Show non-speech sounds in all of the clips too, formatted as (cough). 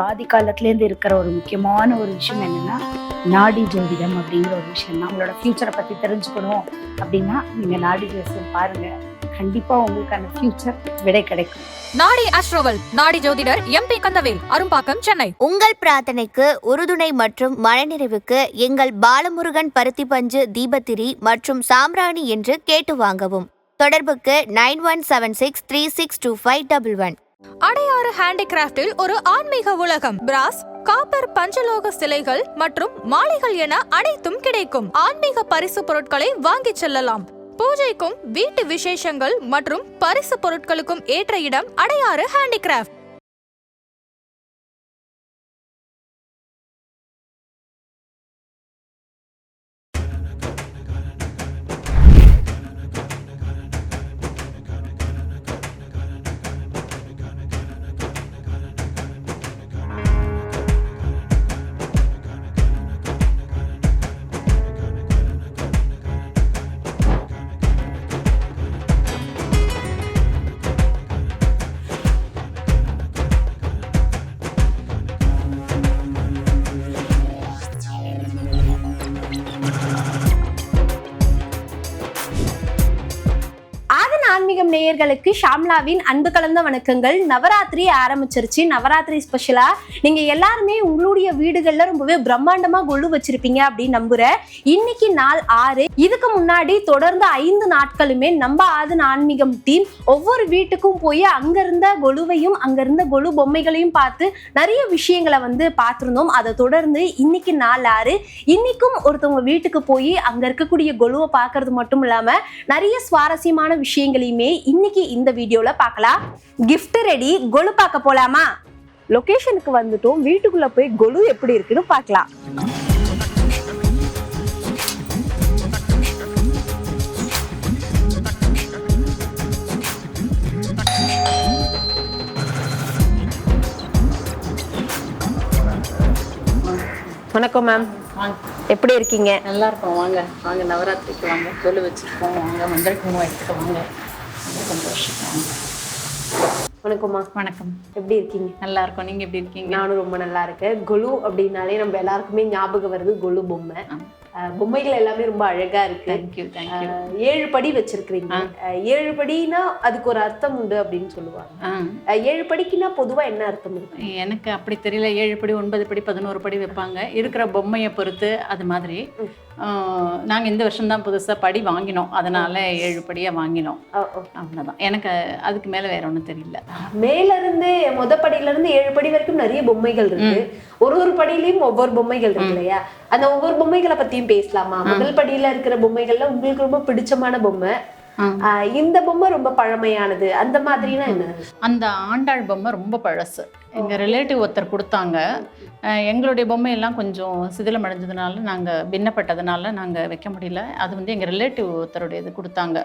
ஆதி காலத்துலேருந்து இருக்கிற ஒரு முக்கியமான ஒரு விஷயம் என்னன்னா நாடி ஜோதிடம் அப்படிங்கிற ஒரு விஷயம் தான். உங்களோட ஃபியூச்சரை பற்றி தெரிஞ்சுக்கணும் அப்படின்னா நீங்கள் நாடி ஜோசியம் பாருங்க. கண்டிப்பாக உங்களுக்கான ஃபியூச்சர் விடை கிடைக்கும். நாடி அஸ்ட்ரோவல் நாடி ஜோதிடர் எம்பி கந்தவேல் அரும்பாக்கம் சென்னை. உங்கள் பிரார்த்தனைக்கு உறுதுணை மற்றும் மனநிறைவுக்கு எங்கள் பாலமுருகன் பருத்தி பஞ்சு தீபத்திரி மற்றும் சாம்பிராணி என்று கேட்டு வாங்கவும். தொடர்புக்கு nine one seven six three six two five double one. Adyar ஹேண்டிகிராஃப்டில் ஒரு ஆன்மீக உலகம். பிராஸ் காப்பர் பஞ்சலோக சிலைகள் மற்றும் மாலைகள் என அனைத்தும் கிடைக்கும். ஆன்மீக பரிசு பொருட்களை வாங்கிச் செல்லலாம். பூஜைக்கும் வீட்டு விசேஷங்கள் மற்றும் பரிசு பொருட்களுக்கும் ஏற்ற இடம் அடையாறு ஹேண்டிகிராஃப்ட். நேயர்களுக்கு ஷாம்லாவின் அன்பு கலந்த வணக்கங்கள். நவராத்திரி ஆரம்பிச்சிருச்சு. நவராத்திரி ஸ்பெஷலா நீங்க எல்லாருமே உங்களுடைய வீடுகள்ல ரொம்பவே பிரம்மாண்டமா கொலு வச்சிருப்பீங்க அப்படின்னு நம்புறேன். இன்னைக்கு நாள் ஆறு. இதுக்கு முன்னாடி தொடர்ந்து ஐந்து நாட்களுமே நம்ம ஆதன் ஆன்மீகம் டீம் ஒவ்வொரு வீட்டுக்கும் போய் அங்க இருந்த கொலுவையும் அங்க இருந்த கொலு பொம்மைகளையும் பார்த்து நிறைய விஷயங்களை வந்து பார்த்திருந்தோம். அதை தொடர்ந்து இன்னைக்கு நாள் ஆறு. இன்னைக்கும் ஒருத்தவங்க வீட்டுக்கு போய் அங்க இருக்கக்கூடிய கொலுவை பார்க்கறது மட்டும் இல்லாம நிறைய சுவாரஸ்யமான விஷயங்களையுமே இன்னைக்கு இந்த வீடியோல பார்க்கலாம். gift ரெடி கொலு பார்க்க போலாமா? லொகேஷனுக்கு வந்துட்டோம். வீட்டுக்குள்ள போய் கொலு எப்படி இருக்குன்னு பார்க்கலாம். வணக்கம் மேம் எப்படி இருக்கீங்க? நல்லா இருக்கும். வாங்க. வாங்க நவராத்திரிக்கு வாங்க. கொலு வச்சுருக்கோம். வாங்க மஞ்சள் குங்குமம் எடுத்துக்க வாங்க. சந்தோஷம். வணக்கம்மா. வணக்கம். எப்படி இருக்கீங்க? நல்லா இருக்கும் நீங்கள் எப்படி இருக்கீங்க? நானும் ரொம்ப நல்லா இருக்கேன் கொலு அப்படின்னாலே நம்ம எல்லாருக்குமே ஞாபகம் வருது கொலு பொம்மை. பொம்மைகள் எல்லாமே ரொம்ப அழகா இருக்கு. தேங்க்யூ தேங்க்யூ அஹ் ஏழு படி வச்சிருக்கிறீங்க. ஏழு படினா அதுக்கு ஒரு அர்த்தம் உண்டு அப்படின்னு சொல்லுவாங்க. ஏழு படிக்குன்னா பொதுவா என்ன அர்த்தம் இருக்கு? எனக்கு அப்படி தெரியல. ஏழு படி ஒன்பது படி பதினோரு படி வைப்பாங்க. இருக்கிற பொம்மையை பொறுத்து அது மாதிரி. நாங்கள் இந்த வருஷம்தான் புதுசாக படி வாங்கினோம். அதனால ஏழு படியாக வாங்கினோம். அவ்வளோதான் எனக்கு அதுக்கு மேலே வேற ஒன்றும் தெரியல. மேல இருந்து மொத படியில இருந்து ஏழு படி வரைக்கும் நிறைய பொம்மைகள் இருக்கு. ஒரு ஒரு படியிலயும் ஒவ்வொரு பொம்மைகள் இருக்கு இல்லையா? அந்த ஒவ்வொரு பொம்மைகளை பத்தியும் பேசலாமா? முதல் படியில இருக்கிற பொம்மைகள்ல உங்களுக்கு ரொம்ப பிடிச்சமான பொம்மை? இந்த பொம்மை ரொம்ப பழமையானது. அந்த மாதிரினா என்ன? அந்த ஆண்டாள் பொம்மை ரொம்ப பழசு. எங்கள் ரிலேட்டிவ் ஒருத்தர் கொடுத்தாங்க. எங்களுடைய பொம்மையெல்லாம் கொஞ்சம் சிதிலம் அடைஞ்சதுனால நாங்கள் பின்னப்பட்டதுனால நாங்கள் வைக்க முடியல. அது வந்து எங்கள் ரிலேட்டிவ் ஒருத்தருடைய இது கொடுத்தாங்க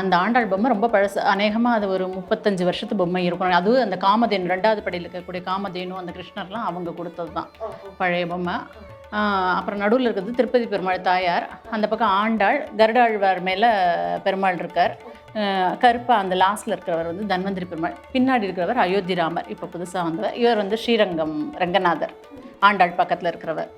அந்த ஆண்டாள் பொம்மை ரொம்ப பழசு. அநேகமாக அது ஒரு முப்பத்தஞ்சு வருஷத்து பொம்மை இருக்கும். அதுவும் அந்த காமதேனு ரெண்டாவது படியில் இருக்கக்கூடிய காமதேனு அந்த கிருஷ்ணர்லாம் அவங்க கொடுத்தது தான் பழைய பொம்மை. அப்புறம் நடுவில் இருக்கிறது திருப்பதி பெருமாள் தாயார். அந்த பக்கம் ஆண்டாள் கருடாழ்வார் மேலே பெருமாள் இருக்கார். கருப்பா அந்த லாஸ்ட்டில் இருக்கிறவர் வந்து தன்வந்திரி பெருமாள். பின்னாடி இருக்கிறவர் அயோத்தி ராமர் இப்போ புதுசாக வந்தவர். இவர் வந்து ஸ்ரீரங்கம் ரங்கநாதர் ஆண்டாள் பக்கத்தில் இருக்கிறவர்.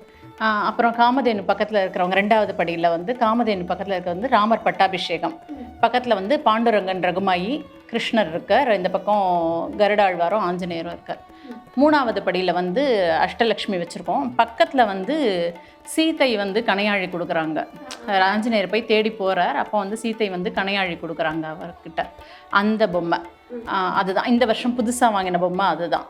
அப்புறம் காமதேனு பக்கத்தில் இருக்கிறவங்க ரெண்டாவது படியில் வந்து காமதேனு பக்கத்தில் இருக்கிற வந்து ராமர் பட்டாபிஷேகம். பக்கத்தில் வந்து பாண்டுரங்கன் ரகுமாயி கிருஷ்ணர் இருக்கார். இந்த பக்கம் கருடாழ்வாரும் ஆஞ்சநேயரும் இருக்கார். மூணாவது படியில் வந்து அஷ்டலக்ஷ்மி வச்சுருக்கோம். பக்கத்தில் வந்து சீத்தை வந்து கணையாழி கொடுக்குறாங்க. ஆஞ்சநேயர் போய் தேடி போகிறார் அப்போ வந்து சீத்தை வந்து கணையாழி கொடுக்குறாங்க அவர்கிட்ட. அந்த பொம்மை. அதுதான். இந்த வருஷம் புதுசாக வாங்கின பொம்மை அதுதான்.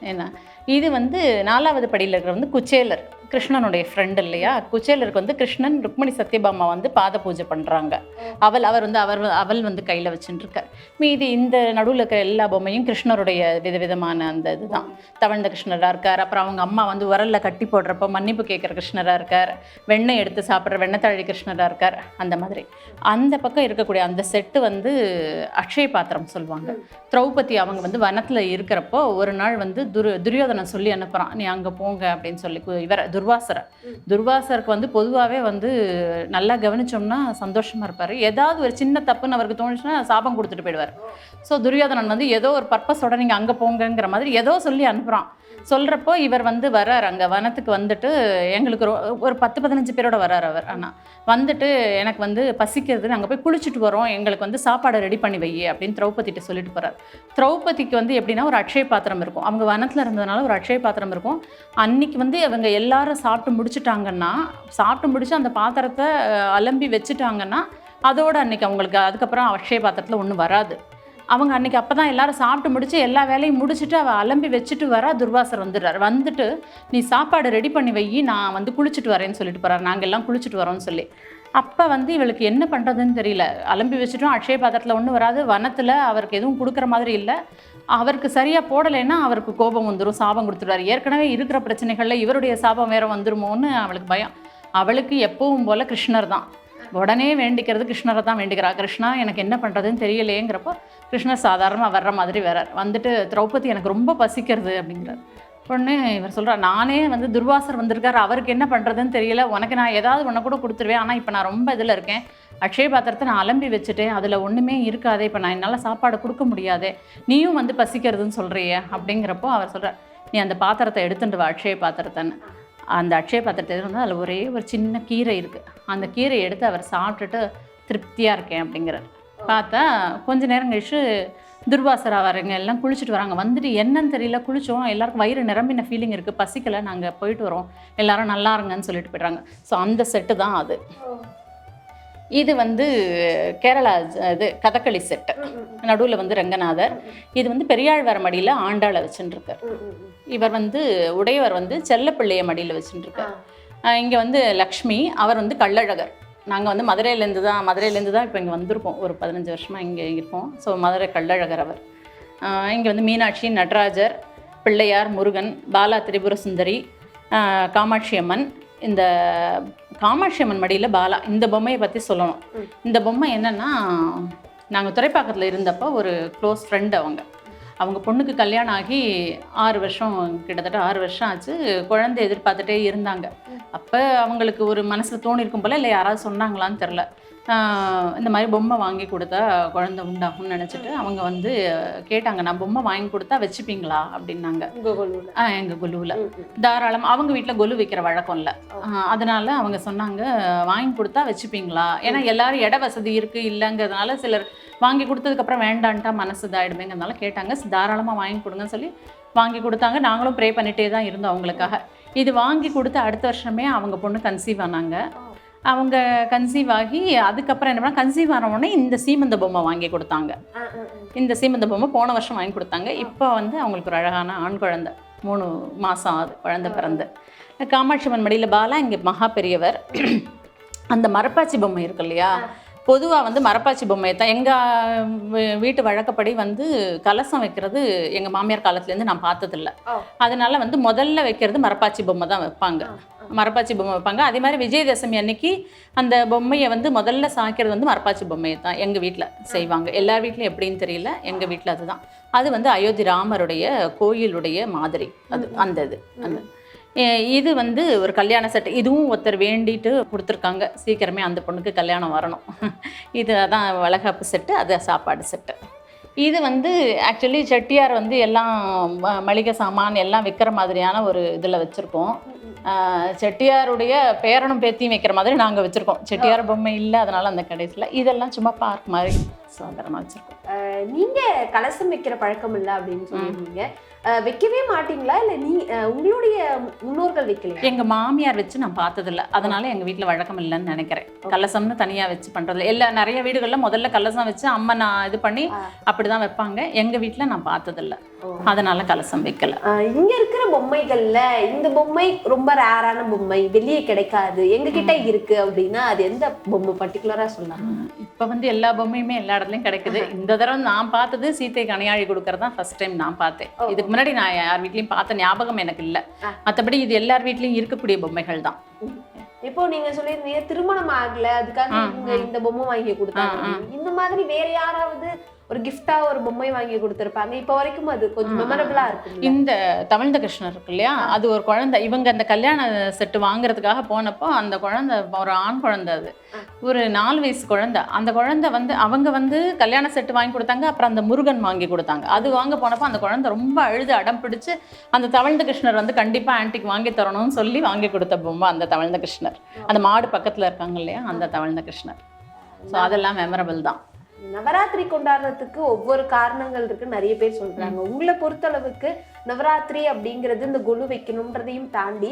என்ன? இது வந்து நாலாவது படியில் இருக்கிற வந்து குச்சேலர். கிருஷ்ணனுடைய ஃப்ரெண்ட் இல்லையா? குச்சேலருக்கு வந்து கிருஷ்ணன் ருக்மணி சத்யபாமா வந்து பாத பூஜை பண்ணுறாங்க அவள் அவர் வந்து அவர் அவள் வந்து கையில் வச்சுட்டுருக்கார் மீதி இந்த நடுவில் இருக்கிற எல்லா பொம்மையும் கிருஷ்ணருடைய விதவிதமான அந்த இதுதான். தவழ்ந்த கிருஷ்ணராக இருக்கார். அப்புறம் அவங்க அம்மா வந்து உரல்ல கட்டி போடுறப்போ மன்னிப்பு கேட்குற கிருஷ்ணராக இருக்கார். வெண்ணெய் எடுத்து சாப்பிட்ற வெண்ணத்தழி கிருஷ்ணராக இருக்கார். அந்த மாதிரி. அந்த பக்கம் இருக்கக்கூடிய அந்த செட்டு வந்து அக்ஷய பாத்திரம் சொல்லுவாங்க. திரௌபதி அவங்க வந்து வனத்தில் இருக்கிறப்போ ஒரு நாள் வந்து துரு துரியோதனை சொல்லி அனுப்புகிறான் நீ அங்கே போங்க அப்படின்னு சொல்லி கு- இவர துர்வாசரை. துர்வாசருக்கு வந்து பொதுவாகவே வந்து நல்லா கவனிச்சோம்னா சந்தோஷமாக இருப்பார். ஏதாவது ஒரு சின்ன தப்புன்னு அவருக்கு தோணுச்சுன்னா சாபம் கொடுத்துட்டு போயிடுவார். ஸோ துரியோதனன் வந்து ஏதோ ஒரு பர்பஸோட நீங்கள் அங்கே போங்கங்கிற மாதிரி ஏதோ சொல்லி அனுப்புகிறான் சொல்கிறப்போ இவர் வந்து வரார் அங்கே வனத்துக்கு வந்துட்டு எங்களுக்கு ஒரு பத்து பதினஞ்சு பேரோட வரார் அவர். ஆனால் வந்துட்டு எனக்கு வந்து பசிக்கிறது நாங்கள் போய் குளிச்சுட்டு வரோம். எங்களுக்கு வந்து சாப்பாடை ரெடி பண்ணி வை அப்படின்னு திரௌபதிகிட்ட சொல்லிட்டு போகிறார் திரௌபதிக்கு வந்து எப்படின்னா ஒரு அக்ஷய பாத்திரம் இருக்கும். அவங்க வனத்தில் இருந்ததுனால ஒரு அக்ஷய பாத்திரம் இருக்கும். அன்னைக்கு வந்து அவங்க எல்லாரும் சாப்பிட்டு முடிச்சிட்டாங்கன்னா சாப்பிட்டு முடிச்சு அந்த பாத்திரத்தை அலம்பி வச்சுட்டாங்கன்னா அதோட அன்னைக்கு அவங்களுக்கு அதுக்கப்புறம் அக்ஷய பாத்திரத்தில் ஒன்றும் வராது. அவங்க அன்னைக்கு அப்போ தான் எல்லாரும் சாப்பிட்டு முடிச்சு எல்லா வேலையும் முடிச்சுட்டு அவள் அலம்பி வச்சுட்டு வரா துர்வாசர் வந்துடுறாரு. வந்துட்டு நீ சாப்பாடு ரெடி பண்ணி வை நான் வந்து குளிச்சுட்டு வரேன்னு சொல்லிட்டு போகிறார் நாங்கள் எல்லாம் குளிச்சுட்டு வரோம்னு சொல்லி. அப்போ வந்து இவளுக்கு என்ன பண்ணுறதுன்னு தெரியல. அலம்பி வச்சுட்டும் அக்ஷய பாத்திரத்தில் ஒன்றும் வராது. வனத்தில் அவருக்கு எதுவும் கொடுக்குற மாதிரி இல்லை. அவருக்கு சரியாக போடலைன்னா அவருக்கு கோபம் வந்துடும் சாபம் கொடுத்துருவாரு ஏற்கனவே இருக்கிற பிரச்சனைகளில் இவருடைய சாபம் வேற வந்துருமோன்னு அவளுக்கு பயம். அவளுக்கு எப்பவும் போல் கிருஷ்ணர் தான். உடனே வேண்டிக்கிறது கிருஷ்ணரை தான் வேண்டிக்கிறா. கிருஷ்ணா எனக்கு என்ன பண்ணுறதுன்னு தெரியலையேங்கிறப்போ கிருஷ்ணர் சாதாரணமாக வர்ற மாதிரி வரார் வந்துட்டு திரௌபதி எனக்கு ரொம்ப பசிக்கிறது அப்படிங்கிறார். பொண்ணு இவர் சொல்கிறார் நானே வந்து துர்வாசர் வந்திருக்காரு. அவருக்கு என்ன பண்ணுறதுன்னு தெரியல. உனக்கு நான் ஏதாவது ஒன்று கூட கொடுத்துருவேன். ஆனால் இப்போ நான் ரொம்ப இதில் இருக்கேன். அக்ஷய பாத்திரத்தை நான் அலம்பி வச்சுட்டேன். அதில் ஒன்றுமே இருக்காது. இப்போ நான் என்னால் சாப்பாடு கொடுக்க முடியாது. நீயும் வந்து பசிக்கிறதுன்னு சொல்கிறிய அப்படிங்கிறப்போ அவர் சொல்கிறார் நீ அந்த பாத்திரத்தை எடுத்துட்டு வா அக்ஷய பாத்திரத்தைன்னு. அந்த அக்ஷய பாத்திரத்தை வந்து அதில் ஒரே ஒரு சின்ன கீரை இருக்குது அந்த கீரையை எடுத்து அவர் சாப்பிட்டுட்டு திருப்தியாக இருக்கேன் அப்படிங்கிறார். பார்த்தா கொஞ்ச நேரம் கழிச்சு துர்வாசரா வரங்க எல்லாம் குளிச்சுட்டு வராங்க. வந்துட்டு என்னன்னு தெரியல குளிச்சோம். எல்லாருக்கும் வயிறு நிரம்பின ஃபீலிங் இருக்குது பசிக்கலை நாங்கள் போயிட்டு வரோம். எல்லாரும் நல்லா இருங்கன்னு சொல்லிட்டு போயிடுறாங்க. ஸோ அந்த செட்டு தான் அது. இது வந்து கேரளா இது கதகளி செட்டு நடுவில் வந்து ரங்கநாதர். இது வந்து பெரியாழ்வார் மடியில் ஆண்டாளை வச்சுட்டுருக்கார் இவர் வந்து உடையவர் வந்து செல்லப்பிள்ளைய மடியில் வச்சுட்டுருக்கார் இங்கே வந்து லக்ஷ்மி அவர் வந்து கள்ளழகர். நாங்கள் வந்து மதுரையிலேருந்து தான் மதுரையிலேருந்து தான் இப்போ இங்கே வந்திருக்கோம். ஒரு பதினஞ்சு வருஷமாக இங்கே இருக்கோம். ஸோ மதுரை கள்ளழகர் அவர். இங்கே வந்து மீனாட்சி நடராஜர் பிள்ளையார் முருகன் பாலா திரிபுர சுந்தரி காமாட்சி அம்மன் இந்த காமாட்சி அம்மன் மடியில் பாலா இந்த பொம்மையை பற்றி சொல்லணும். இந்த பொம்மை என்னென்னா நாங்கள் துறைப்பாக்கத்தில் இருந்தப்போ ஒரு க்ளோஸ் ஃப்ரெண்ட் அவங்க. அவங்க பொண்ணுக்கு கல்யாணம் ஆகி ஆறு வருஷம் கிட்டத்தட்ட ஆறு வருஷம் ஆச்சு. குழந்தை எதிர்பார்த்துட்டே இருந்தாங்க. அப்போ அவங்களுக்கு ஒரு மனசில் தோணிருக்கும் போல இல்லை யாராவது சொன்னாங்களான்னு தெரில இந்த மாதிரி பொம்மை வாங்கி கொடுத்தா குழந்தை உண்டாகும்னு நினச்சிட்டு அவங்க வந்து கேட்டாங்க நான் பொம்மை வாங்கி கொடுத்தா வச்சுப்பீங்களா? அப்படின்னாங்க. ஆ எங்கள் குழுவில் தாராளம் அவங்க வீட்டில் கொலு வைக்கிற வழக்கம் இல்லை. அதனால அவங்க சொன்னாங்க வாங்கி கொடுத்தா வச்சுப்பீங்களா? ஏன்னா எல்லாரும் இட வசதி இருக்கு இல்லைங்கிறதுனால சிலர் வாங்கி கொடுத்ததுக்கப்புறம் வேண்டான்ட்டா மனசு இதாயிடுமேங்கிறதுனால கேட்டாங்க தாராளமாக வாங்கி கொடுங்கன்னு சொல்லி வாங்கி கொடுத்தாங்க. நாங்களும் ப்ரே பண்ணிட்டே தான் இருந்தோம் அவங்களுக்காக. இது வாங்கி கொடுத்து அடுத்த வருஷமே அவங்க பொண்ணு கன்சீவ் ஆனாங்க. அவங்க கன்சீவ் ஆகி அதுக்கப்புறம் என்ன பண்ணா கன்சீவ் ஆன உடனே இந்த சீமந்த பொம்மை வாங்கி கொடுத்தாங்க. இந்த சீமந்த பொம்மை போன வருஷம் வாங்கி கொடுத்தாங்க. இப்போ வந்து அவங்களுக்கு ஒரு அழகான ஆண் குழந்தை. மூணு மாதம் ஆகுது குழந்தை பிறந்து. காமாட்சி அம்மன் மடியில் பாலா இங்கே மகா பெரியவர். அந்த மரப்பாச்சி பொம்மை இருக்கு இல்லையா? பொதுவாக வந்து மரப்பாச்சி பொம்மையை தான். எங்கள் வீட்டு வழக்கப்படி வந்து கலசம் வைக்கிறது எங்கள் மாமியார் காலத்துலேருந்து நான் பார்த்ததில்ல. அதனால வந்து முதல்ல வைக்கிறது மரப்பாச்சி பொம்மை தான் வைப்பாங்க. மரப்பாச்சி பொம்மை வைப்பாங்க. அதே மாதிரி விஜயதசமி அன்னைக்கு அந்த பொம்மையை வந்து முதல்ல சாய்க்கிறது வந்து மரப்பாச்சி பொம்மையை தான் எங்கள் வீட்டில் செய்வாங்க. எல்லார் வீட்லையும் எப்படின்னு தெரியல. எங்கள் வீட்டில் அதுதான். அது வந்து அயோத்தி ராமருடைய கோயிலுடைய மாதிரி. அது அந்த இது. அந்த இது வந்து ஒரு கல்யாண செட் இதுவும் ஒருத்தர் வேண்டிட்டு கொடுத்துருக்காங்க. சீக்கிரமே அந்த பொண்ணுக்கு கல்யாணம் வரணும். (laughs) இது அதான் வளகாப்பு செட்டு அது சாப்பாடு செட்டு இது வந்து ஆக்சுவலி செட்டியார் வந்து எல்லாம் மளிகை சாமான் எல்லாம் விற்கிற மாதிரியான ஒரு இதில் வச்சுருக்கோம். செட்டியாருடைய பேரனும் பேத்தியும் வைக்கிற மாதிரி நாங்கள் வச்சுருக்கோம். செட்டியார் பொம்மை இல்லை அதனால் அந்த கடைசியில் இதெல்லாம் சும்மா பார்க் மாதிரி. சாதாரணமாக வச்சுருக்கோம். நீங்க கலசம் வைக்கிற பழக்கம் இல்ல அப்படின்னு சொல்லியிருந்தீங்க. வைக்கவே மாட்டீங்களா? இல்ல நீ உங்களுடைய முன்னோர்கள் வைக்கலையா? எங்கள் மாமியார் வச்சு நான் பார்த்ததில்ல. அதனால எங்கள் வீட்டில் வழக்கம் இல்லைன்னு நினைக்கிறேன். கலசம்னு தனியாக வச்சு பண்ணுறதில்ல எல்லா நிறைய வீடுகளில் முதல்ல கலசம் வச்சு அம்மா நான் இது பண்ணி ஆ. அப்படி தான் வைப்பாங்க. எங்கள் வீட்டில் நான் பார்த்ததில்ல. அதனால கலசம் வைக்கல. இங்க இருக்கிற பொம்மைகள்ல இந்த பொம்மை ரொம்ப ரேரான பொம்மை வெளியே கிடைக்காது எங்க கிட்ட இருக்கு அப்படின்னா அது எந்த பொம்மை பர்டிகுலரா சொல்லலாம்? இப்போ வந்து எல்லா பொம்மையுமே எல்லா இடத்துலையும் கிடைக்குது. இந்த தடவை நான் பார்த்தது சீத்தை கனையாழி கொடுக்கறது ஃபர்ஸ்ட் டைம் நான் பார்த்தேன். இதுக்கு முன்னாடி நான் யார் வீட்லையும் பார்த்த ஞாபகம் எனக்கு இல்லை. ஆ. மற்றபடி இது எல்லார் வீட்லையும் இருக்கக்கூடிய பொம்மைகள் தான். இப்போ நீங்க சொல்லியிருந்தீங்க திருமணம் ஆகல அதுக்காக. இந்த பொம்மை வாங்கி கொடுத்தாங்க. இந்த மாதிரி வேற யாராவது ஒரு gift-ஆ ஒரு பொம்மை வாங்கி கொடுத்திருப்பாங்க. இப்போ வரைக்கும் அது கொஞ்சம். மெமரபிளா இருக்கும் இந்த தமிழ்ந்த கிருஷ்ணர் இருக்கு இல்லையா? அது ஒரு குழந்தை. இவங்க அந்த கல்யாண செட்டு வாங்குறதுக்காக போனப்போ அந்த குழந்தை ஒரு ஆண் குழந்தை அது. ஒரு நாலு வயசு குழந்தை. அந்த குழந்தை வந்து அவங்க வந்து கல்யாண செட்டு வாங்கி கொடுத்தாங்க. அப்புறம் அந்த முருகன் வாங்கி கொடுத்தாங்க. அது வாங்க போனப்போ அந்த குழந்தை ரொம்ப அழுது அடம் பிடிச்சு அந்த தவழ்ந்த கிருஷ்ணர் வந்து கண்டிப்பா ஆன்ட்டிக்கு வாங்கி தரணும்னு சொல்லி வாங்கி கொடுத்த பொம்மை அந்த தவழ்ந்த கிருஷ்ணர் அந்த மாடு பக்கத்துல இருக்காங்க இல்லையா? அந்த தவழ்ந்த கிருஷ்ணர் ஸோ அதெல்லாம் மெமரபிள் தான். நவராத்திரி கொண்டாடுறதுக்கு ஒவ்வொரு காரணங்கள் இருக்கு நிறைய பேர் சொல்றாங்க. உங்களை பொறுத்தளவுக்கு நவராத்திரி அப்படிங்கிறது இந்த கொலு வைக்கணும்ன்றதையும் தாண்டி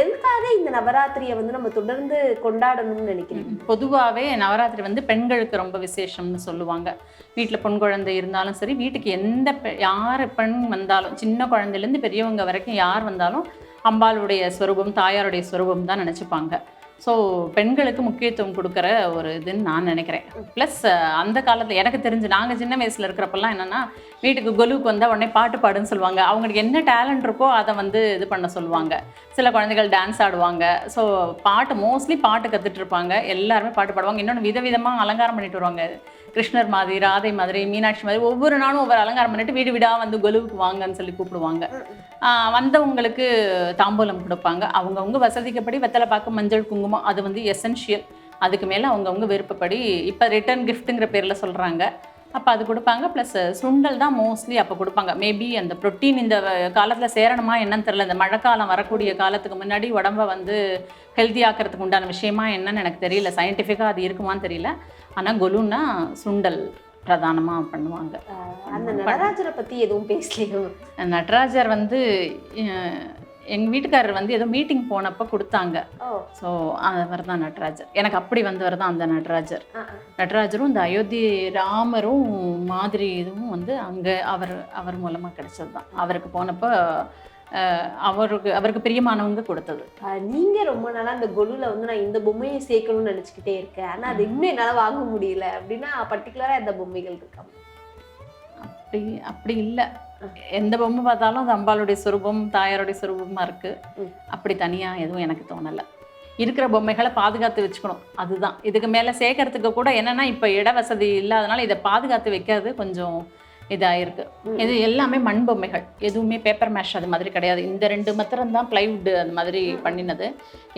எதுக்காக இந்த நவராத்திரியை வந்து நம்ம தொடர்ந்து கொண்டாடணும்னு நினைக்கிறீங்க? பொதுவாகவே நவராத்திரி வந்து பெண்களுக்கு ரொம்ப விசேஷம்னு சொல்லுவாங்க. வீட்டில் பொன் குழந்தை இருந்தாலும் சரி வீட்டுக்கு எந்த யார் பெண் வந்தாலும் சின்ன குழந்தையிலேருந்து பெரியவங்க வரைக்கும் யார் வந்தாலும் அம்பாளுடைய ஸ்வரூபம் தாயாருடைய ஸ்வரூபம் தான் நினச்சிப்பாங்க. ஸோ பெண்களுக்கு முக்கியத்துவம் கொடுக்குற ஒரு இதுன்னு நான் நினைக்கிறேன். ப்ளஸ் அந்த காலத்தில் எனக்கு தெரிஞ்சு நாங்கள் சின்ன வயசில் இருக்கிறப்பெல்லாம் என்னென்னா வீட்டுக்கு கொலுவுக்கு வந்தால் உடனே பாட்டு பாடுன்னு சொல்லுவாங்க. அவங்களுக்கு என்ன டேலண்ட் இருக்கோ அதை வந்து இது பண்ண சொல்லுவாங்க. சில குழந்தைகள் டான்ஸ் ஆடுவாங்க. ஸோ பாட்டு மோஸ்ட்லி பாட்டு கற்றுட்டு இருப்பாங்க. எல்லாருமே பாட்டு பாடுவாங்க. இன்னொன்று விதவிதமாக அலங்காரம் பண்ணிட்டு வருவாங்க. கிருஷ்ணர் மாதிரி ராதை மாதிரி மீனாட்சி மாதிரி ஒவ்வொரு நாளும் ஒவ்வொரு அலங்காரம் பண்ணிட்டு வீடு வீடாக வந்து கொலுவுக்கு வாங்கன்னு சொல்லி கூப்பிடுவாங்க. வந்தவங்களுக்கு தாம்பூலம் கொடுப்பாங்க. அவங்கவுங்க வசதிக்கப்படி வெத்தலை பாக்கு மஞ்சள் குங்குமம் அது வந்து எசென்ஷியல் அதுக்கு மேலே அவங்கவுங்க விருப்பப்படி இப்போ ரிட்டர்ன் கிஃப்ட்டுங்கிற பேரில் சொல்கிறாங்க அப்போ அது கொடுப்பாங்க. ப்ளஸ் சுண்டல் தான் மோஸ்ட்லி அப்போ கொடுப்பாங்க. மேபி அந்த ப்ரோட்டீன் இந்த காலத்தில் சேரணுமா என்னன்னு தெரில இந்த மழைக்காலம் வரக்கூடிய காலத்துக்கு முன்னாடி உடம்ப வந்து ஹெல்த்தி ஆக்கிறதுக்கு உண்டான விஷயமா என்னன்னு எனக்கு தெரியல. சயின்டிஃபிக்காக அது இருக்குமான்னு தெரியல. ஆனால் கொலுன்னா சுண்டல். பிரதானமாக பண்ணுவாங்க. அந்த நடராஜரை பத்தி எதுவும் பேசலையோ? நடராஜர் வந்து எங்கள் வீட்டுக்காரர் வந்து ஏதோ மீட்டிங் போனப்போ கொடுத்தாங்க. ஸோ அவர் தான் நடராஜர். எனக்கு அப்படி வந்தவர் தான் அந்த நடராஜர். நடராஜரும் இந்த அயோத்தி ராமரும் மாதிரி இதுவும் வந்து அங்கே அவர் அவர் மூலமாக கிடைச்சது தான். அவருக்கு போனப்போ அவருக்கு அவருக்கு பிரியமானவங்க கொடுத்தது. நீங்க ரொம்ப நாளா அந்த கொலுல வந்து நான் இந்த பொம்மையை சேர்க்கணும்னு நினைச்சுக்கிட்டே இருக்கேன். ஆனா அது இன்னும் என்னால வாங்க முடியல அப்படின்னா பர்டிகுலரா இந்த பொம்மைகள் இருக்கா? அப்படி அப்படி இல்லை. எந்த பொம்மை பார்த்தாலும் அது அம்பாளுடைய சுரூபம் தாயாருடைய சுரூபமாக இருக்குது ம். அப்படி தனியாக எதுவும் எனக்கு தோணலை. இருக்கிற பொம்மைகளை பாதுகாத்து வச்சுக்கணும். அதுதான். இதுக்கு மேலே சேர்க்கறதுக்கு கூட என்னென்னா இப்போ இட வசதி இல்லாதனால இதை பாதுகாத்து வைக்கிறது கொஞ்சம் இதாயிருக்கு. இது எல்லாமே மண் பொம்மைகள். எதுவுமே பேப்பர் மேஷ் அது மாதிரி கிடையாது. இந்த ரெண்டு மாத்திரம் தான் பிளைவுட் அது மாதிரி பண்ணினது.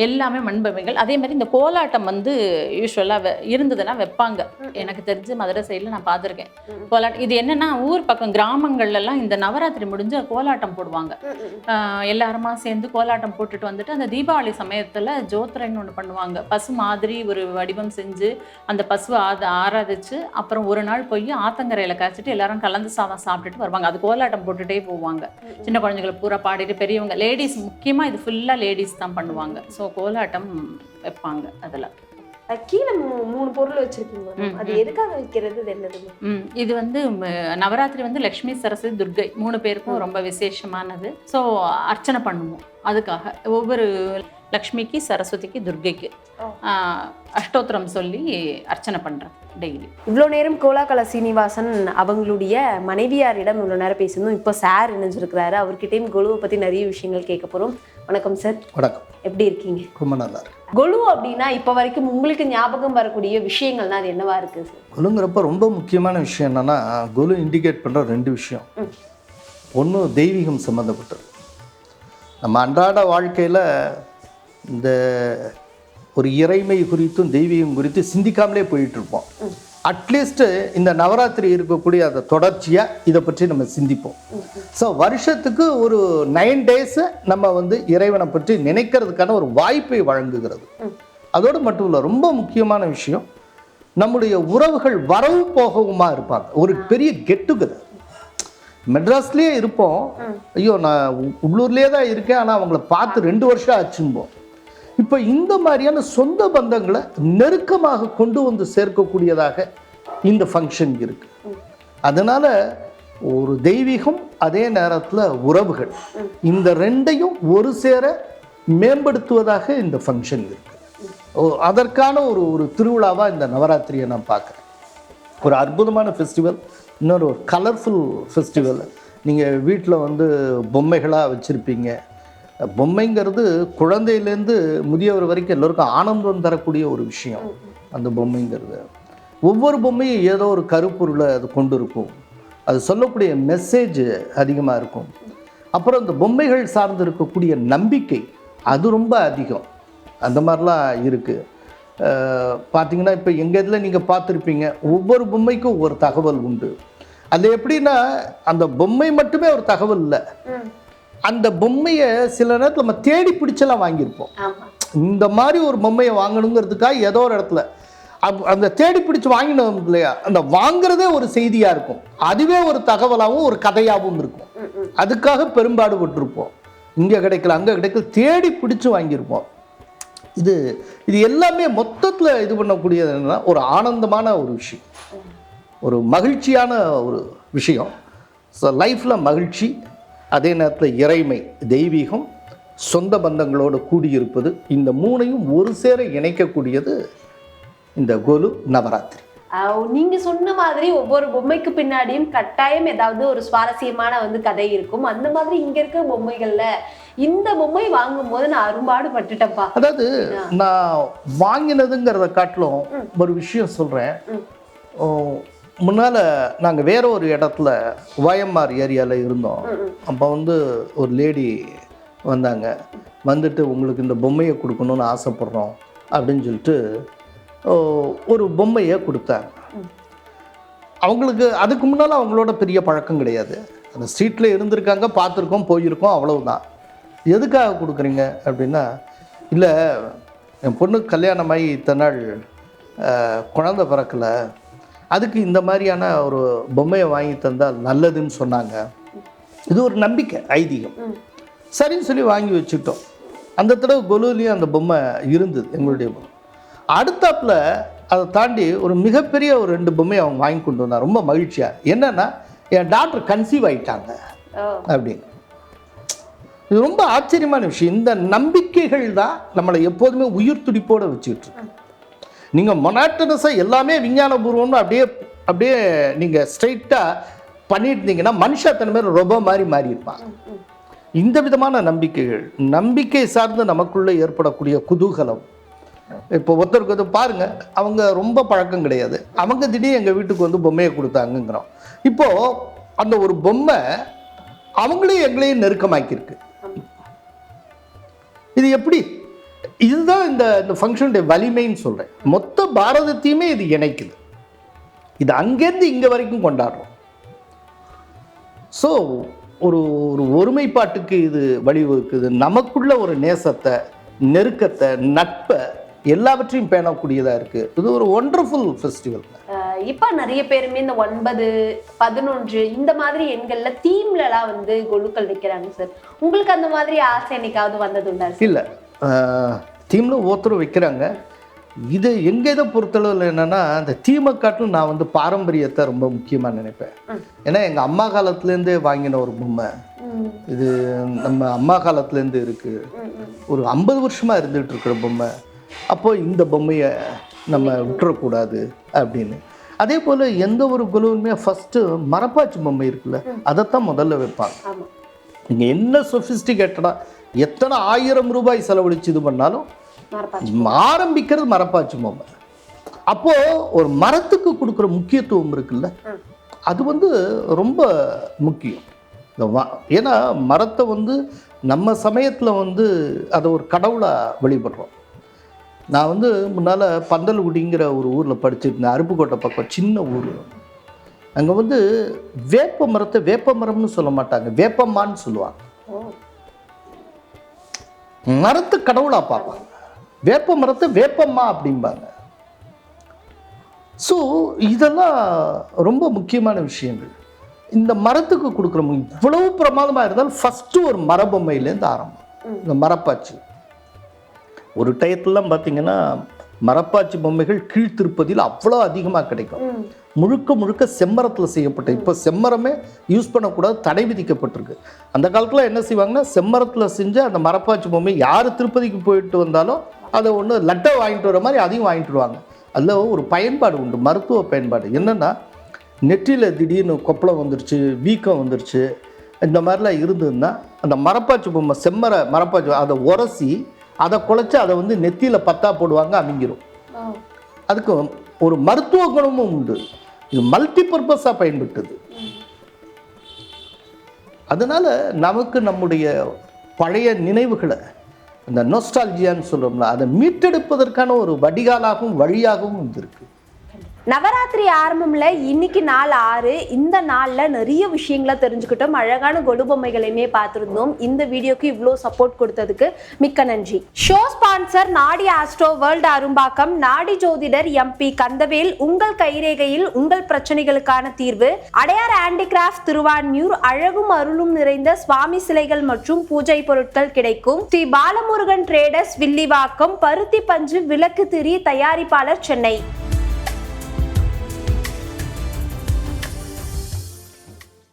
எல்லாமே மண் பொம்மைகள். அதே மாதிரி இந்த கோலாட்டம் வந்து யூஸ்வலாக இருந்ததுன்னா வைப்பாங்க. எனக்கு தெரிஞ்சு மதுரை சைடில் நான் பார்த்துருக்கேன். கோலாட்டம் இது என்னன்னா ஊர் பக்கம் கிராமங்கள்லாம் இந்த நவராத்திரி முடிஞ்சு கோலாட்டம் போடுவாங்க. எல்லாருமா சேர்ந்து கோலாட்டம் போட்டுட்டு வந்துட்டு அந்த தீபாவளி சமயத்தில் ஜோத்திரைன்னு ஒன்று பண்ணுவாங்க. பசு மாதிரி ஒரு வடிவம் செஞ்சு அந்த பசுவை ஆத ஆராதிச்சு அப்புறம் ஒரு நாள் போய் ஆத்தங்கரையில் காய்ச்சிட்டு எல்லாரும் கலந்து சாதம் சாப்பிட்டுட்டு வருவாங்க. அது கோலாட்டம் போட்டுட்டே போவாங்க. சின்ன குழந்தைகளை பூரா பாடிட்டு பெரியவங்க லேடிஸ் முக்கியமாக இது ஃபுல்லாக லேடிஸ் தான் பண்ணுவாங்க. ஸோ கோலாட்டம் வைப்பாங்க அதில். அது கீழே மூணு பொருள் வச்சிருக்கீங்க. அது. எதுக்காக வைக்கிறது என்னது? இது வந்து நவராத்திரி வந்து லக்ஷ்மி சரஸ்வதி துர்கை மூணு பேருக்கும் ரொம்ப விசேஷமானது. ஸோ அர்ச்சனை பண்ணுவோம். அதுக்காக. ஒவ்வொரு லக்ஷ்மிக்கு சரஸ்வதிக்கு துர்கைக்கு அஷ்டோத்திரம் சொல்லி அர்ச்சனை பண்ணுறேன் டெய்லி இவ்வளோ நேரம் கோலாகல சீனிவாசன் அவங்களுடைய மனைவியாரிடம் இவ்வளோ நேரம் பேசியிருந்தோம். இப்போ சார் இணைஞ்சிருக்கிறாரு. அவர்கிட்டயும் கொலுவை பற்றி நிறைய விஷயங்கள் கேட்க போகிறோம் வணக்கம் சார். வணக்கம். எப்படி இருக்கீங்க? ரொம்ப நல்லா இருக்கு. கொலு அப்படின்னா இப்போ வரைக்கும் உங்களுக்கு ஞாபகம் வரக்கூடிய விஷயங்கள்னா அது என்னவா இருக்கு சார்? குலுங்கிறப்ப ரொம்ப முக்கியமான விஷயம் என்னன்னா குலு இண்டிகேட் பண்ணுற ரெண்டு விஷயம். ஒன்று தெய்வீகம் சம்மந்தப்பட்டது நம்ம அன்றாட வாழ்க்கையில் இந்த ஒரு இறைமை குறித்தும் தெய்வீகம் குறித்து சிந்திக்காமலே போயிட்டுருப்போம். இருப்போம் இந்த நவராத்திரி இருக்கக்கூடிய அந்த தொடர்ச்சியாக இதை பற்றி நம்ம சிந்திப்போம். ஸோ வருஷத்துக்கு ஒரு நைன் டேஸை நம்ம வந்து இறைவனை பற்றி நினைக்கிறதுக்கான ஒரு வாய்ப்பை வழங்குகிறது. அதோடு மட்டும் இல்லை ரொம்ப முக்கியமான விஷயம் நம்முடைய உறவுகள் வரவு போகவுமா இருப்பாங்க. ஒரு பெரிய கெட் டுகெதர் மெட்ராஸ்லேயே இருப்போம். ஐயோ நான் உ- உள்ளூர்லேயே தான் இருக்கேன் ஆனால் அவங்கள பார்த்து ரெண்டு வருஷம் ஆச்சும்போம். இப்போ இந்த மாதிரியான சொந்த பந்தங்களை நெருக்கமாக கொண்டு வந்து சேர்க்கக்கூடியதாக இந்த ஃபங்க்ஷன் இருக்குது அதனால் ஒரு தெய்வீகம் அதே நேரத்தில் உறவுகள். இந்த ரெண்டையும் ஒரு சேர மேம்படுத்துவதாக இந்த ஃபங்க்ஷன் இருக்குது ஓ அதற்கான ஒரு ஒரு திருவிழாவாக இந்த நவராத்திரியை நான் பார்க்குறேன். ஒரு அற்புதமான ஃபெஸ்டிவல் இன்னொரு ஒரு கலர்ஃபுல் ஃபெஸ்டிவல் நீங்கள் வீட்டில் வந்து பொம்மைகளாக வச்சுருப்பீங்க. பொம்மைங்கிறது குழந்தையிலேருந்து முதியவர் வரைக்கும் எல்லோருக்கும் ஆனந்தம் தரக்கூடிய ஒரு விஷயம் அந்த பொம்மைங்கிறது. ஒவ்வொரு பொம்மையும் ஏதோ ஒரு கருப்பொருளை அது கொண்டு இருக்கும் அது சொல்லக்கூடிய மெசேஜ் அதிகமாக இருக்கும். அப்புறம் இந்த பொம்மைகள் சார்ந்து இருக்கக்கூடிய நம்பிக்கை அது ரொம்ப அதிகம். அந்த மாதிரிலாம் இருக்குது பார்த்தீங்கன்னா இப்போ எங்கள் இதில் நீங்கள் பார்த்துருப்பீங்க ஒவ்வொரு பொம்மைக்கும் ஒவ்வொரு தகவல் உண்டு. அது எப்படின்னா அந்த பொம்மை மட்டுமே ஒரு தகவல் இல்லை. அந்த பொம்மையை சில நேரத்தில் நம்ம தேடி பிடிச்செல்லாம் வாங்கியிருப்போம். இந்த மாதிரி ஒரு பொம்மையை வாங்கணுங்கிறதுக்காக ஏதோ ஒரு இடத்துல. அப்- அந்த தேடி பிடிச்சு வாங்கினோம் இல்லையா? அந்த வாங்குறதே ஒரு செய்தியாக இருக்கும். அதுவே ஒரு தகவலாகவும் ஒரு கதையாகவும் இருக்கும். அதுக்காக பெரும்பாடுபட்டிருப்போம் இங்கே கிடைக்கல அங்கே கிடைக்கல தேடி பிடிச்சு வாங்கியிருப்போம். இது இது எல்லாமே மொத்தத்தில் இது பண்ணக்கூடியது என்னன்னா ஒரு ஆனந்தமான ஒரு விஷயம். ஒரு மகிழ்ச்சியான ஒரு விஷயம். ஸோ லைஃப்பில் மகிழ்ச்சி அதே நேரத்தில் இறைமை தெய்வீகம் சொந்த பந்தங்களோடு கூடியிருப்பது இந்த மூணையும் ஒரு சேர இணைக்கக்கூடியது இந்த கொலு நவராத்திரி. நீங்க சொன்ன மாதிரி ஒவ்வொரு பொம்மைக்கு பின்னாடியும் கட்டாயம் ஏதாவது ஒரு சுவாரஸ்யமான வந்து கதை இருக்கும். அந்த மாதிரி இங்க இருக்க பொம்மைகள்ல இந்த பொம்மை வாங்கும் போது நான் அரும்பாடு பட்டுட்டேன்ப்பா அதாவது நான் வாங்கினதுங்கிறத காட்டிலும் ஒரு விஷயம் சொல்கிறேன் முன்னால் நாங்கள் வேற ஒரு இடத்துல ஒயம்ஆர் ஏரியாவில் இருந்தோம். அப்போ வந்து ஒரு லேடி வந்தாங்க. வந்துட்டு உங்களுக்கு இந்த பொம்மையை கொடுக்கணும்னு ஆசைப்பட்றோம் அப்படின்னு சொல்லிட்டு ஒரு பொம்மையை கொடுத்தாங்க அவங்களுக்கு அதுக்கு முன்னால் அவங்களோட பெரிய பழக்கம் கிடையாது. அந்த ஸ்ட்ரீட்டில் இருந்திருக்காங்க பார்த்துருக்கோம் போயிருக்கோம் அவ்வளவுதான். எதுக்காக கொடுக்குறீங்க? அப்படின்னா இல்லை என் பொண்ணுக்கு கல்யாணமாகி இத்தனை நாள் குழந்தை பிறக்கலை. அதுக்கு இந்த மாதிரியான ஒரு பொம்மையை வாங்கி தந்தால் நல்லதுன்னு சொன்னாங்க. இது ஒரு நம்பிக்கை ஐதீகம். சரின்னு சொல்லி வாங்கி வச்சுட்டோம் அந்த தடவை கொலுலையும் அந்த பொம்மை இருந்தது எங்களுடைய பொம்மை. அடுத்தாப்புல அதை தாண்டி ஒரு மிகப்பெரிய ஒரு ரெண்டு பொம்மையை அவங்க வாங்கி கொண்டு வந்தாங்க. ரொம்ப மகிழ்ச்சியாக என்னன்னா என் டாக்டர் கன்சீவ் ஆயிட்டாங்க அப்படின்னு. இது ரொம்ப ஆச்சரியமான விஷயம். இந்த நம்பிக்கைகள் தான் நம்மளை எப்போதுமே உயிர் துடிப்போட வச்சுக்கிட்டு இருக்கு. நீங்கள் மொனாட்டனஸாக எல்லாமே விஞ்ஞானபூர்வம்னு அப்படியே அப்படியே நீங்கள் ஸ்ட்ரைட்டாக பண்ணிட்டு இருந்தீங்கன்னா மனுஷத்தனை மாதிரி ரொம்ப மாதிரி மாறி இந்த விதமான நம்பிக்கைகள் நம்பிக்கை சார்ந்து நமக்குள்ளே ஏற்படக்கூடிய குதூகலம். இப்போ ஒருத்தருக்கு வந்து பாருங்க அவங்க ரொம்ப பழக்கம் கிடையாது. அவங்க திடீர் எங்கள் வீட்டுக்கு வந்து பொம்மையை கொடுத்தாங்கங்கிறோம். இப்போ அந்த ஒரு பொம்மை அவங்களையும் எங்களையும் நெருக்கமாக்கியிருக்கு. இது எப்படி? இதுதான் இந்த இந்த ஃபங்க்ஷனுடைய வலிமைன்னு சொல்கிறேன் மொத்த பாரதத்தையுமே இது இணைக்குது. இது அங்கேருந்து இங்கே வரைக்கும் கொண்டாடுறோம். ஸோ ஒரு ஒரு ஒருமைப்பாட்டுக்கு இது வழிவகுக்குது. நமக்குள்ள ஒரு நேசத்தை நெருக்கத்தை நட்பை எல்லாவற்றையும் பேணக்கூடியதாக இருக்குது இது ஒரு ஒண்டர்ஃபுல் ஃபெஸ்டிவல் இப்ப நிறைய பேருமே இந்த ஒன்பது பதினொன்று இந்த மாதிரி எண்கள்ல தீம்ல எல்லாம் வந்து கொழுக்கள் வைக்கிறாங்க சார் உங்களுக்கு அந்த மாதிரி ஆசை என்னைக்காவது வந்தது உண்டா இல்லை. தீமில் ஒருத்தரும் வைக்கிறாங்க. இது எங்கள் இதை பொறுத்தளவில் என்னென்னா அந்த தீமை காட்டிலும் நான் வந்து பாரம்பரியத்தை ரொம்ப முக்கியமாக நினைப்பேன். ஏன்னா எங்கள் அம்மா காலத்துலேருந்தே வாங்கின ஒரு பொம்மை. இது நம்ம அம்மா காலத்துலேருந்து இருக்குது ஒரு ஐம்பது வருஷமாக இருந்துகிட்டு இருக்கிற பொம்மை. அப்போ இந்த பொம்மையை நம்ம விட்டுறக்கூடாது அப்படின்னு. அதே போல் எந்த ஒரு குழுவுமே ஃபஸ்ட்டு மரப்பாச்சி பொம்மை இருக்குல்ல அதைத்தான் முதல்ல வைப்பாங்க. நீங்கள் என்ன சொஃபிஸ்டிகேட்டடாக எத்தனை ஆயிரம் ரூபாய் செலவழிச்சு இது பண்ணாலும் ஆரம்பிக்கிறது மரப்பாச்சி பொம்மை அப்போது ஒரு மரத்துக்கு கொடுக்குற முக்கியத்துவம் இருக்குல்ல? அது வந்து ரொம்ப முக்கியம். இந்த ஏன்னா மரத்தை வந்து நம்ம சமயத்தில் வந்து அதை ஒரு கடவுளாக வழிபடுறோம். நான் வந்து முன்னால் பந்தல்குடிங்கிற ஒரு ஊரில் படிச்சிருந்தேன். அருப்புக்கோட்டை பக்கம் சின்ன ஊர். அங்கே வந்து வேப்ப மரத்தை வேப்ப மரம்னு சொல்ல மாட்டாங்க. வேப்பம்மான்னு சொல்லுவாங்க. மரத்தை கடவுளாக பார்ப்பாங்க வேப்ப மரத்தை வேப்பம்மா அப்படிம்பாங்க. ஸோ இதெல்லாம் ரொம்ப முக்கியமான விஷயங்கள். இந்த மரத்துக்கு கொடுக்குற இவ்வளவு பிரமாதமாக இருந்தாலும் ஃபஸ்ட்டு ஒரு மரபொம்மையிலேருந்து ஆரம்பம். இந்த மரப்பாச்சி. ஒரு டயத்துலலாம் பார்த்தீங்கன்னா மரப்பாச்சி பொம்மைகள் கீழ்த்திருப்பதில் அவ்வளோ அதிகமாக கிடைக்கும். முழுக்க முழுக்க செம்மரத்தில் செய்யப்பட்ட இப்போ செம்மரமே யூஸ் பண்ணக்கூடாது தடை விதிக்கப்பட்டிருக்கு. அந்த காலத்தில் என்ன செய்வாங்கன்னா செம்மரத்தில் செஞ்ச அந்த மரப்பாச்சி பொம்மை யார் திருப்பதிக்கு போயிட்டு வந்தாலும் அதை ஒன்று லட்டை வாங்கிட்டு வர மாதிரி அதையும் வாங்கிட்டு வருவாங்க. அதில் ஒரு பயன்பாடு உண்டு மருத்துவ பயன்பாடு. என்னென்னா நெற்றியில் திடீர்னு கொப்பளம் வந்துருச்சு வீக்கம் வந்துருச்சு இந்த மாதிரிலாம் இருந்ததுன்னா அந்த மரப்பாச்சி பொம்மை செம்மர மரப்பாச்சி அதை உரசி அதை குழச்சி அதை வந்து நெத்தியில் பத்தா போடுவாங்க அமிங்கிரும். அதுக்கு ஒரு மருத்துவ குணமும் உண்டு. இது மல்டி பர்பஸாக பயன்பட்டது. அதனால் நமக்கு நம்முடைய பழைய நினைவுகளை இந்த நொஸ்டால்ஜியான்னு சொல்றோம்ல அதை மீட்டெடுப்பதற்கான ஒரு வடிகாலாகவும் வழியாகவும் இருந்திருக்கு நவராத்திரி ஆரம்பம்ல இன்னைக்கு நாள் ஆறு. இந்த நாள்ல நிறைய விஷயங்களை தெரிஞ்சுக்கிட்டோம். அழகான கொலு பொம்மைகளையுமே பார்த்துருந்தோம். இந்த வீடியோக்கு இவ்வளோ சப்போர்ட் கொடுத்ததுக்கு மிக்க நன்றி. Show sponsor Nadi astro world Arumbakkam. Nadi ஜோதிடர் எம்பி கந்தவேல் உங்கள் கைரேகையில் உங்கள் பிரச்சனைகளுக்கான தீர்வு. அடையார் ஹேண்டிகிராஃப்ட் திருவான்மியூர் அழகும் அருளும் நிறைந்த சுவாமி சிலைகள் மற்றும் பூஜை பொருட்கள் கிடைக்கும். ஸ்ரீ பாலமுருகன் ட்ரேடர்ஸ் வில்லிவாக்கம் பருத்தி பஞ்சு விளக்கு திரி தயாரிப்பாளர் சென்னை.